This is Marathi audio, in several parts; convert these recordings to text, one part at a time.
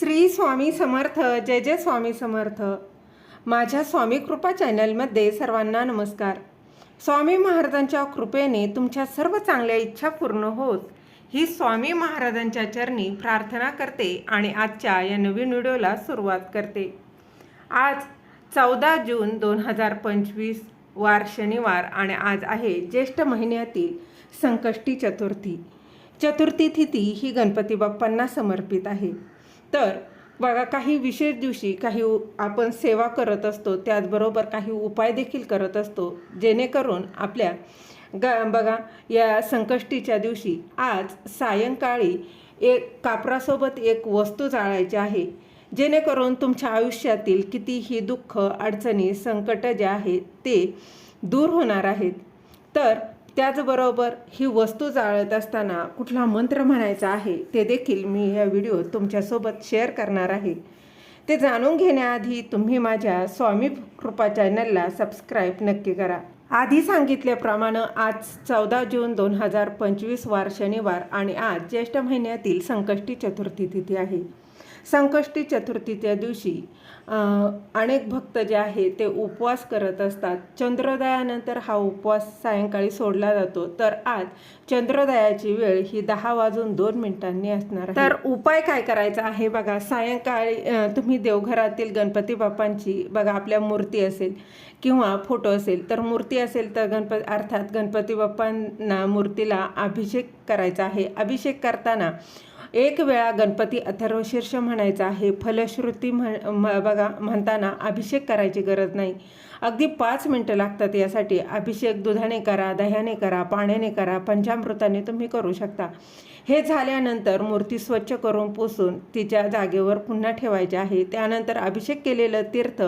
श्री स्वामी समर्थ जय जय स्वामी समर्थ. माझ्या स्वामी कृपा चॅनलमध्ये सर्वांना नमस्कार. स्वामी महाराजांच्या कृपेने तुमच्या सर्व चांगल्या इच्छा पूर्ण होत. ही स्वामी महाराजांच्या चरणी प्रार्थना करते आणि आजच्या या नवीन व्हिडिओला सुरुवात करते. आज चौदा जून दोन हजार पंचवीस वार शनिवार आणि आज आहे ज्येष्ठ महिन्यातील संकष्टी चतुर्थी. चतुर्थी तिथी ही गणपती बाप्पांना समर्पित आहे. तर बघा काही विशेष दिवशी काही आपण सेवा करत असतो त्याचबरोबर काही उपाय देखील करत असतो जेणेकरून आपल्या ग बघा या संकष्टीच्या दिवशी आज सायंकाळी एक कापरासोबत एक वस्तू जाळायची आहे जेणेकरून तुमच्या आयुष्यातील कितीही दुःख अडचणी संकट जे आहेत ते दूर होणार आहेत. तर त्याचबरोबर ही वस्तू जाळत असताना कुठला मंत्र म्हणायचा आहे ते देखील मी या व्हिडिओ तुमच्यासोबत शेअर करणार आहे. ते जाणून घेण्याआधी तुम्ही माझ्या स्वामी कृपा चॅनलला सबस्क्राईब नक्की करा. आधी सांगितल्याप्रमाणे आज चौदा जून दोन हजार पंचवीस वार शनिवार आणि आज ज्येष्ठ महिन्यातील संकष्टी चतुर्थी तिथी आहे. संकष्टी चतुर्थीच्या दिवशी अनेक भक्त जे आहे ते उपवास करत असतात. चंद्रोदयानंतर हा उपवास सायंकाळी सोडला जातो. तर आज चंद्रोदयाची वेळ ही दहा वाजून दोन मिनिटांनी असणार तर उपाय काय करायचा आहे बघा सायंकाळी तुम्ही देवघरातील गणपती बाप्पांची बघा आपल्या मूर्ती असेल किंवा फोटो असेल तर मूर्ती असेल तर गणपती अर्थात गणपती बाप्पांना मूर्तीला अभिषेक करायचा आहे. अभिषेक करताना एक वेळा गणपती अथर्वशीर्ष म्हणायचा आहे फलश्रुती म्हण म- बघा म्हणताना अभिषेक करायची गरज नाही. अगदी पाच मिनटं लागतात यासाठी. अभिषेक दुधाने करा दह्याने करा पाण्याने करा पंचामृताने तुम्ही करू शकता. हे झाल्यानंतर मूर्ती स्वच्छ करून पुसून तिच्या जागेवर पुन्हा ठेवायचे आहे. त्यानंतर अभिषेक केलेलं तीर्थ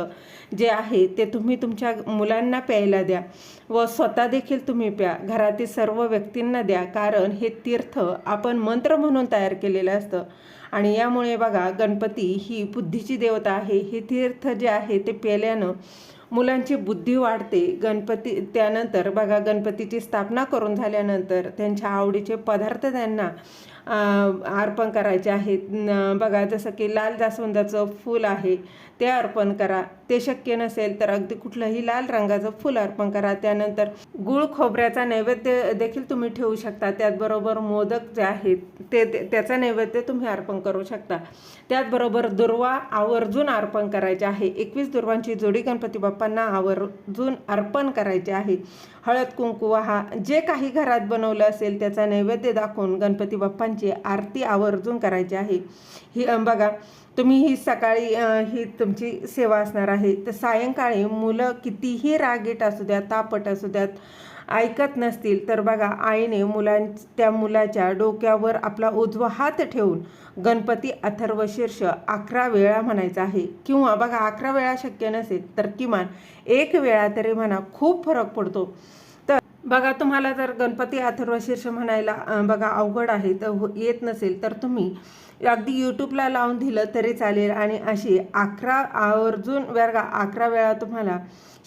जे आहे ते तुम्ही तुमच्या मुलांना प्यायला द्या व स्वतः देखील तुम्ही प्या. घरातील सर्व व्यक्तींना द्या कारण हे तीर्थ आपण मंत्र म्हणून तयार केलेलं असतं. आणि यामुळे बघा गणपती ही बुद्धीची देवता आहे. हे तीर्थ जे आहे ते प्यायल्यानं मुलांची बुद्धी वाढते. गणपती त्यानंतर बघा गणपतीची स्थापना करून झाल्यानंतर त्यांच्या आवडीचे पदार्थ त्यांना अर्पण करायचे आहेत. न- बघा जसं की लाल जास्वंदाचं फूल आहे ते अर्पण करा. ते शक्य नसेल तर अगदी कुठलंही लाल रंगाचं फुल अर्पण करा. त्यानंतर गुळ खोबऱ्याचा नैवेद्य देखील तुम्ही ठेवू शकता. त्याचबरोबर मोदक जे आहेत ते ते- त्याचा नैवेद्य तुम्ही अर्पण करू शकता. त्याचबरोबर दुर्वा आवर्जून अर्पण करायचे आहे. एकवीस दुर्वांची जोडी गणपती बाप्पांना आवर्जून अर्पण करायचे आहे. हळद कुंकू हा जे काही घरात बनवलं असेल त्याचा नैवेद्य दाखवून गणपती बाप्पांची आरती आवर्जून करायची आहे. ही बघा तुम्ही ही सकाळी ही तुमची सेवा असणार आहे. तर सायंकाळी मुलं कितीही रागीट असू द्यात तापट असू द्यात ऐकत नसतील तर बघा आईने मुलां त्या मुलाच्या डोक्यावर आपला उजवा हात ठेवून गणपती अथर्वशीर्ष अकरा वेळा म्हणायचा आहे. किंवा बघा अकरा वेळा शक्य नसेल तर किमान एक वेळा तरी म्हणा खूप फरक पडतो. बघा तुम्हाला जर गणपती अथर्वशीर्ष म्हणायला बघा अवघड आहे तर हो- येत नसेल तर तुम्ही अगदी यूट्यूबला लावून दिलं तरी चालेल. आणि अशी अकरा आवर्जून वर्गा अकरा वेळा तुम्हाला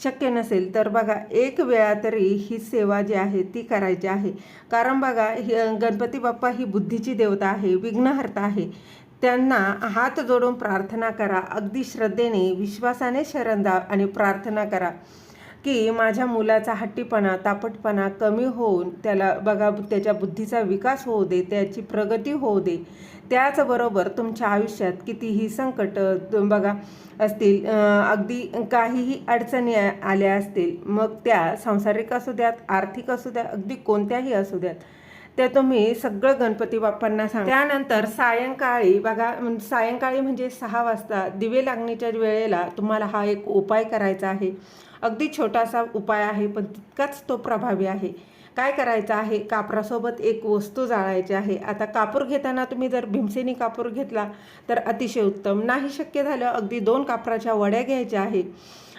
शक्य नसेल तर बघा एक वेळा तरी ही सेवा जी आहे ती करायची आहे. कारण बघा ही गणपती बाप्पा ही बुद्धीची देवता आहे विघ्नहर्ता आहे. त्यांना हात जोडून प्रार्थना करा अगदी श्रद्धेने विश्वासाने शरण जा आणि प्रार्थना करा. की माझ्या मुलाचा हट्टीपणा तापटपणा कमी होऊन त्याला बघा त्याच्या बुद्धीचा विकास होऊ दे त्याची प्रगती होऊ दे. त्याचबरोबर तुमच्या आयुष्यात कितीही संकट बघा असतील अगदी काहीही अडचणी आल्या असतील मग त्या सांसारिक असू द्यात आर्थिक असू द्या अगदी कोणत्याही असू द्यात ते तुम्ही सगळं गणपती बाप्पांना सांगा. त्यानंतर सायंकाळी बघा सायंकाळी म्हणजे सहा वाजता दिवे लागणीच्या वेळेला तुम्हाला हा एक उपाय करायचा आहे. अगदी छोटासा उपाय आहे पण तितकाच तो प्रभावी आहे. काय करायचं आहे? कापरासोबत एक वस्तू जाळायची आहे. आता कापूर घेताना तुम्ही जर भीमसेनी कापूर घेतला तर अतिशय उत्तम. नाही शक्य झालं अगदी दोन कापराच्या वड्या घ्यायच्या आहे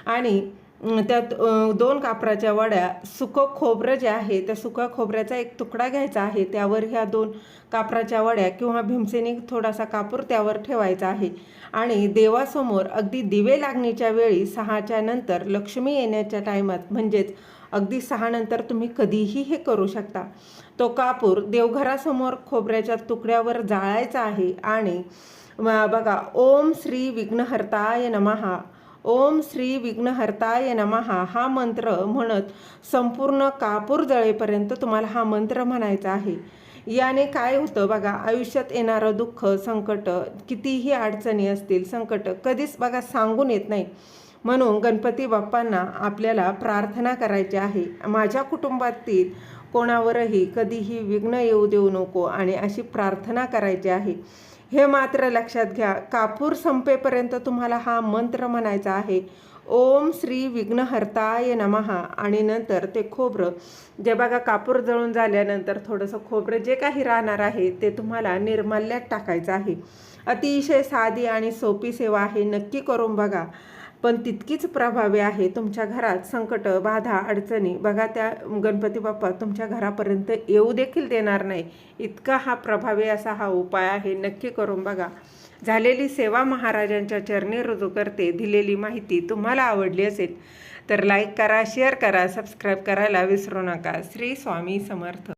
आणि त्यात दोन कापराच्या वड्या सुकं खोबरं जे आहे त्या सुका खोबऱ्याचा एक तुकडा घ्यायचा आहे. त्यावर ह्या दोन कापराच्या वड्या किंवा भीमसेनी थोडासा कापूर त्यावर ठेवायचा आहे. आणि देवासमोर अगदी दिवे लागणीच्या वेळी सहाच्या नंतर लक्ष्मी येण्याच्या टायमात म्हणजेच अगदी सहा नंतर तुम्ही कधीही हे करू शकता. तो कापूर देवघरासमोर खोबऱ्याच्या तुकड्यावर जाळायचा आहे. आणि बघा ओम श्री विघ्नहर्ताय नमहा ओम श्री विघ्नहर्ताय नमहा हा मंत्र म्हणत संपूर्ण कापूर जळेपर्यंत तुम्हाला हा मंत्र म्हणायचा आहे. याने काय होतं बघा आयुष्यात येणारं दुःख संकट कितीही अडचणी असतील संकट कधीच बघा सांगून येत नाही. म्हणून गणपती बाप्पांना आपल्याला प्रार्थना करायची आहे. माझ्या कुटुंबातील कोणावरही कधीही विघ्न येऊ देऊ नको आणि अशी प्रार्थना करायची आहे. हे मात्र लक्षात घ्या. कापूर संपेपर्यंत तुम्हाला हा मंत्र म्हणायचा आहे. ओम श्री विघ्नहर्ताय नमहा आणि नंतर ते खोबरं. जे बघा कापूर जळून झाल्यानंतर थोडंसं खोबरं जे काही राहणार आहे ते तुम्हाला निर्माल्यात टाकायचं आहे. अतिशय साधी आणि सोपी सेवा आहे. नक्की करून बघा. पण तितकीच प्रभावी आहे तुमच्या घरात संकट बाधा अडचणी. बघा त्या गणपती बाप्पा तुमच्या घरापर्यंत येऊ देखील देणार नाही. इतका हा प्रभावी असा हा उपाय आहे. नक्की करून बघा. झालेली सेवा महाराजांच्या चरणी रुजू करते. दिलेली माहिती तुम्हाला आवडली असेल तर लाईक करा शेअर करा सबस्क्राईब करायला विसरू नका. श्री स्वामी समर्थ.